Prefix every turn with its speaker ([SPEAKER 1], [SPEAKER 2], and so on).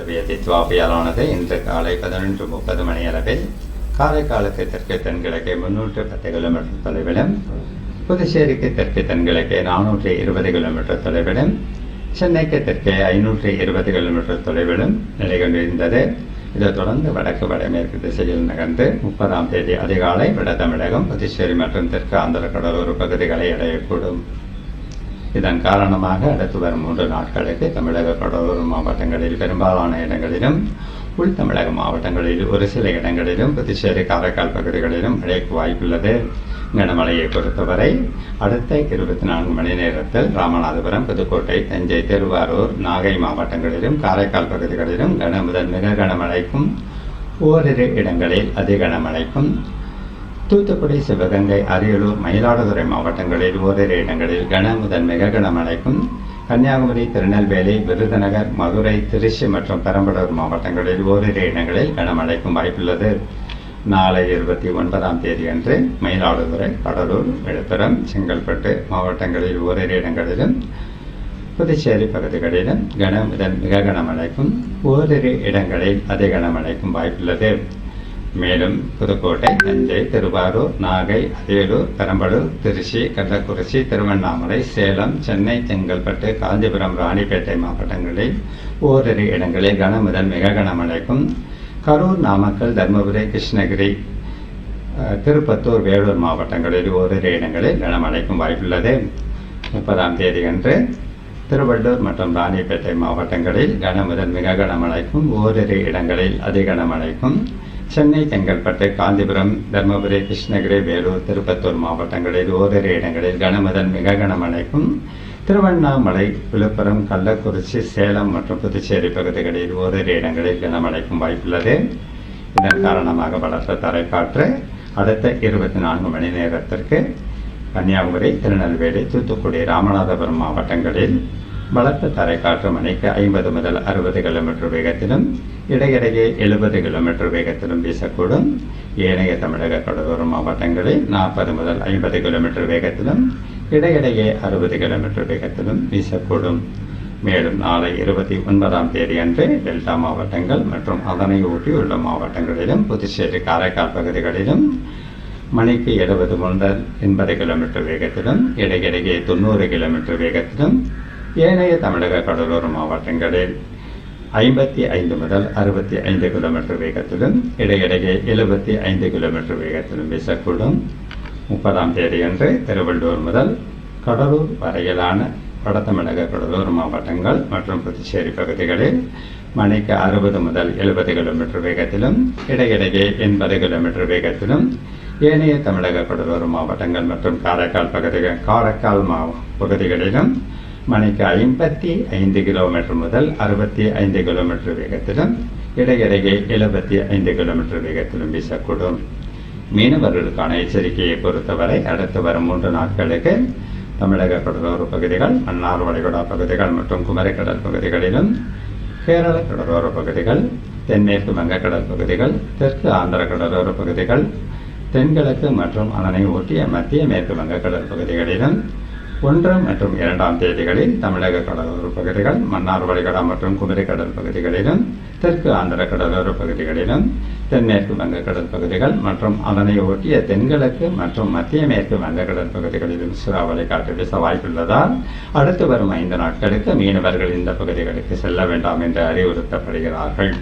[SPEAKER 1] நிலவிய தித்வாபியாலானது இன்று காலை பதினொன்று முப்பது மணி அளவில் காரைக்காலுக்கு தெற்கு தென்கிழக்கே முன்னூற்று பத்து கிலோமீட்டர் தொலைவிலும் புதுச்சேரிக்கு தெற்கு தென்கிழக்கே நானூற்றி இருபது கிலோமீட்டர் தொலைவிலும் சென்னைக்கு தெற்கே ஐநூற்றி இருபது கிலோமீட்டர் தொலைவிலும் நிலை கொண்டிருந்தது. இதைத் தொடர்ந்து வடக்கு வடமேற்கு திசையில் நகர்ந்து முப்பதாம் தேதி அதிகாலை வட தமிழகம் புதுச்சேரி மற்றும் தெற்கு ஆந்திர கடலோர பகுதிகளை அடையக்கூடும். இதன் காரணமாக அடுத்து வரும் மூன்று நாட்களுக்கு தமிழக கடலோர மாவட்டங்களில் பெரும்பாலான இடங்களிலும் உள் தமிழக மாவட்டங்களில் ஒரு சில இடங்களிலும் புதுச்சேரி காரைக்கால் பகுதிகளிலும் மழைக்கு வாய்ப்புள்ளது. கனமழையை பொறுத்தவரை அடுத்த இருபத்தி நான்கு மணி நேரத்தில் ராமநாதபுரம் புதுக்கோட்டை தஞ்சை திருவாரூர் நாகை மாவட்டங்களிலும் காரைக்கால் பகுதிகளிலும் கன முதல் மிக கனமழைக்கும் ஓரிரு இடங்களில் அதிக கனமழைக்கும் தூத்துக்குடி சிவகங்கை அரியலூர் மயிலாடுதுறை மாவட்டங்களில் ஓரிரு இடங்களில் கன முதல் மிக கனமழைக்கும் கன்னியாகுமரி திருநெல்வேலி விருதுநகர் மதுரை திருச்சி மற்றும் பெரம்பலூர் மாவட்டங்களில் ஓரிரு இடங்களில் கனமழைக்கும் வாய்ப்புள்ளது. நாளை இருபத்தி ஒன்பதாம் தேதி அன்று மயிலாடுதுறை கடலூர் விழுப்புரம் செங்கல்பட்டு மாவட்டங்களில் ஓரிரு இடங்களிலும் புதுச்சேரி பகுதிகளிலும் கன முதல் மிக கனமழைக்கும் ஓரிரு இடங்களில் அதிக கனமழைக்கும் வாய்ப்புள்ளது. மேலும் புதுக்கோட்டை தஞ்சை திருவாரூர் நாகை அரியலூர் பெரம்பலூர் திருச்சி கள்ளக்குறிச்சி திருவண்ணாமலை சேலம் சென்னை செங்கல்பட்டு காஞ்சிபுரம் ராணிப்பேட்டை மாவட்டங்களில் ஓரிரு இடங்களில் கன முதல் மிக கனமழைக்கும். கரூர் நாமக்கல் தருமபுரி கிருஷ்ணகிரி திருப்பத்தூர் வேலூர் மாவட்டங்களில் ஓரிரு இடங்களில் கனமழைக்கும் வாய்ப்புள்ளது. முப்பதாம் தேதி அன்று திருவள்ளூர் மற்றும் ராணிப்பேட்டை மாவட்டங்களில் கன முதல் மிக கனமழைக்கும். ஓரிரு இடங்களில் அதிக கனமழைக்கும். சென்னை செங்கல்பட்டு காஞ்சிபுரம் தருமபுரி கிருஷ்ணகிரி வேலூர் திருப்பத்தூர் மாவட்டங்களில் ஓரிரு இடங்களில் கனமுதன் மிக கனமழைக்கும். திருவண்ணாமலை விழுப்புரம் கள்ளக்குறிச்சி சேலம் மற்றும் புதுச்சேரி பகுதிகளில் ஓரிரு இடங்களில் கனமழைக்கும் வாய்ப்புள்ளது. இதன் காரணமாக பலத்த தரைக்காற்று அடுத்த இருபத்தி நான்கு மணி நேரத்திற்கு கன்னியாகுமரி திருநெல்வேலி தூத்துக்குடி ராமநாதபுரம் மாவட்டங்களில் பலத்த தரைக்காற்று மணிக்கு ஐம்பது முதல் அறுபது கிலோமீட்டர் வேகத்திலும் இடையிடையே எழுபது கிலோமீட்டர் வேகத்திலும் வீசக்கூடும். ஏனைய தமிழக கடலோர மாவட்டங்களில் நாற்பது முதல் ஐம்பது கிலோமீட்டர் வேகத்திலும் இடையிடையே அறுபது கிலோமீட்டர் வேகத்திலும் வீசக்கூடும். மேலும் நாளை இருபத்தி ஒன்பதாம் தேதி அன்று டெல்டா மாவட்டங்கள் மற்றும் அதனை ஒட்டியுள்ள மாவட்டங்களிலும் புதுச்சேரி காரைக்கால் பகுதிகளிலும் மணிக்கு எழுபது முதல் எண்பது கிலோமீட்டர் வேகத்திலும் இடையிடையே தொண்ணூறு கிலோமீட்டர் வேகத்திலும் ஏனைய தமிழக கடலோர மாவட்டங்களில் ஐம்பத்தி ஐந்து முதல் அறுபத்தி ஐந்து கிலோமீட்டர் வேகத்திலும் இடையிடையே எழுபத்தி ஐந்து கிலோமீட்டர் வேகத்திலும் வீசக்கூடும். முப்பதாம் தேதியன்று திருவள்ளூர் முதல் கடலூர் வரையிலான வட தமிழக மாவட்டங்கள் மற்றும் புதுச்சேரி பகுதிகளில் மணிக்கு அறுபது முதல் எழுபது கிலோமீட்டர் வேகத்திலும் இடையிடையே எண்பது கிலோமீட்டர் வேகத்திலும் ஏனைய தமிழக கடலூர் மாவட்டங்கள் மற்றும் காரைக்கால் பகுதிகள் காரைக்கால் மா பகுதிகளிலும் மணிக்கு ஐம்பத்தி ஐந்து கிலோமீட்டர் முதல் அறுபத்தி ஐந்து கிலோமீட்டர் வேகத்திலும் இடையிடையே எழுபத்தி ஐந்து கிலோமீட்டர் வேகத்திலும் வீசக்கூடும். மீனவர்களுக்கான எச்சரிக்கையை பொறுத்தவரை அடுத்து வரும் மூன்று நாட்களுக்கு தமிழக கடலோர பகுதிகள் மன்னார் வளைகுடா பகுதிகள் மற்றும் குமரிக்கடல் பகுதிகளிலும் கேரள கடலோர பகுதிகள் தென்மேற்கு வங்கக்கடல் பகுதிகள் தெற்கு ஆந்திர கடலோர பகுதிகள் தென்கிழக்கு மற்றும் அதனை ஒட்டிய மத்திய மேற்கு வங்கக்கடல் பகுதிகளிலும் ஒன்று மற்றும் இரண்டாம் தேதிகளில் தமிழக கடலோர பகுதிகள் மன்னார் வளைகுடா மற்றும் குமரிக்கடல் பகுதிகளிலும் தெற்கு ஆந்திர கடலோர பகுதிகளிலும் தென்மேற்கு வங்கக்கடல் பகுதிகள் மற்றும் அதனை ஒட்டிய தென்கிழக்கு மற்றும் மத்திய மேற்கு வங்கக்கடல் பகுதிகளிலும் சூறாவளி காற்று வீச வாய்ப்புள்ளதால் அடுத்து வரும் ஐந்து நாட்களுக்கு மீனவர்கள் இந்த பகுதிகளுக்கு செல்ல வேண்டாம் என்று அறிவுறுத்தப்படுகிறார்கள்.